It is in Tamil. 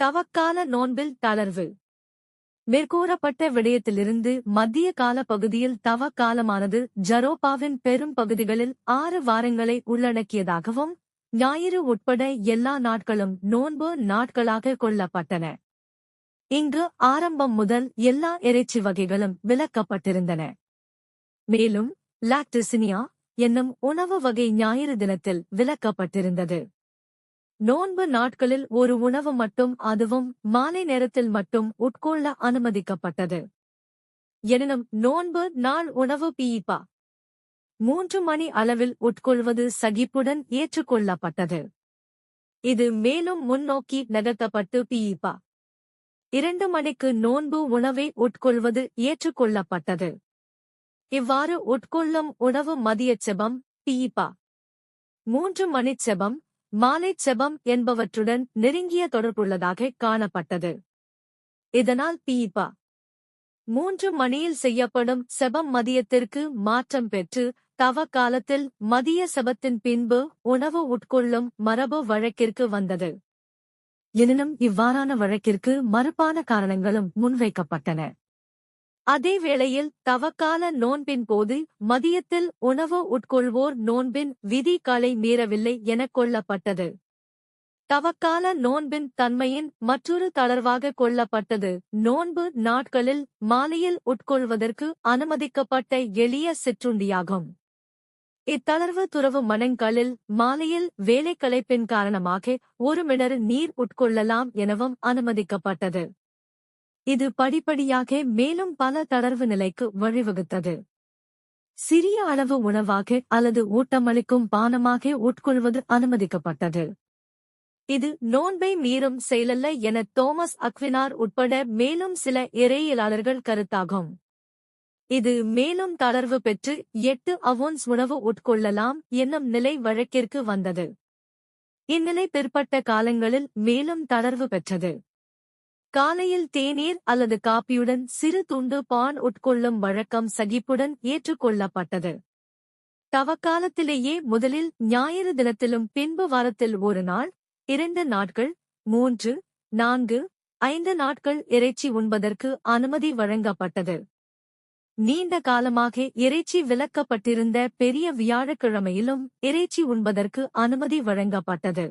தவக்கால நோன்பில் தளர்வு. மேற்கூறப்பட்ட விடயத்திலிருந்து மத்திய கால பகுதியில் தவ காலமானது ஜரோப்பாவின் பெரும் பகுதிகளில் ஆறு வாரங்களை உள்ளடக்கியதாகவும் ஞாயிறு உட்பட எல்லா நாட்களும் நோன்பு நாட்களாக கொள்ளப்பட்டன. இங்கு ஆரம்பம் முதல் எல்லா இறைச்சி வகைகளும் விலக்கப்பட்டிருந்தன மேலும் லாக்டிசினியா என்னும் உணவு வகை ஞாயிறு தினத்தில் விலக்கப்பட்டிருந்தது நோன்பு நாட்களில் ஒரு உணவு மட்டும் அதுவும் மாலை நேரத்தில் மட்டும் உட்கொள்ள அனுமதிக்கப்பட்டது. எனினும் நோன்பு நாள் உணவு பீப்பா. மூன்று மணி அளவில் உட்கொள்வது சகிப்புடன் ஏற்றுக்கொள்ளப்பட்டது. இது மேலும் முன்னோக்கி நகர்த்தப்பட்டு பீப்பா. இரண்டு மணிக்கு நோன்பு உணவை உட்கொள்வது ஏற்றுக்கொள்ளப்பட்டது. இவ்வாறு உட்கொள்ளும் உணவு மதியச் செபம் பீப்பா. மூன்று மணிச் செபம் மாலைச் செபம் என்பவற்றுடன் நெருங்கிய தொடர்புள்ளதாக காணப்பட்டது. இதனால் பீபா மூன்று மணியில் செய்யப்படும் செபம் மதியத்திற்கு மாற்றம் பெற்று தவ காலத்தில் மதிய செபத்தின் பின்பு உணவு உட்கொள்ளும் மரபு வழக்கிற்கு வந்தது. எனினும் இவ்வாறான வழக்கிற்கு மறுப்பான காரணங்களும் முன்வைக்கப்பட்டன. அதேவேளையில் தவக்கால நோன்பின் போது மதியத்தில் உணவு உட்கொள்வோர் நோன்பின் விதி காலை மீறவில்லை எனக் கொள்ளப்பட்டது. தவக்கால நோன்பின் தன்மையின் மற்றொரு தளர்வாக கொள்ளப்பட்டது. நோன்பு நாட்களில் மாலையில் உட்கொள்வதற்கு அனுமதிக்கப்பட்ட எளிய சிற்றுண்டியாகும். இத்தளர்வு துறவு மனங்களில் மாலையில் வேலைக்களைப்பின் காரணமாக ஒரு மிணறு நீர் உட்கொள்ளலாம் எனவும் அனுமதிக்கப்பட்டது. இது படிப்படியாக மேலும் பல தளர்வு நிலைக்கு வழிவகுத்தது. சிறிய அளவு உணவாக அல்லது ஊட்டமளிக்கும் பானமாக உட்கொள்வது அனுமதிக்கப்பட்டது. இது நோன்பை மீறும் செயலல்ல என தோமஸ் அக்வினார் உட்பட மேலும் சில இறையியலாளர்கள் கருத்தாகும். இது மேலும் தளர்வு பெற்று எட்டு அவோன்ஸ் உணவு உட்கொள்ளலாம் என்னும் நிலை வழக்கிற்கு வந்தது. இந்நிலை பிற்பட்ட காலங்களில் மேலும் தளர்வு பெற்றது. காலையில் தேநீர் அல்லது காப்பியுடன் சிறு துண்டு பான் உட்கொள்ளும் வழக்கம் சகிப்புடன் ஏற்றுக்கொள்ளப்பட்டது. தவக்காலத்திலேயே முதலில் ஞாயிறு தினத்திலும் பின்பு வாரத்தில் ஒரு நாள் இரண்டு நாட்கள் மூன்று நான்கு ஐந்து நாட்கள் இறைச்சி உண்பதற்கு அனுமதி வழங்கப்பட்டது. நீண்ட காலமாக இறைச்சி விலக்கப்பட்டிருந்த பெரிய வியாழக்கிழமையிலும் இறைச்சி உண்பதற்கு அனுமதி வழங்கப்பட்டது.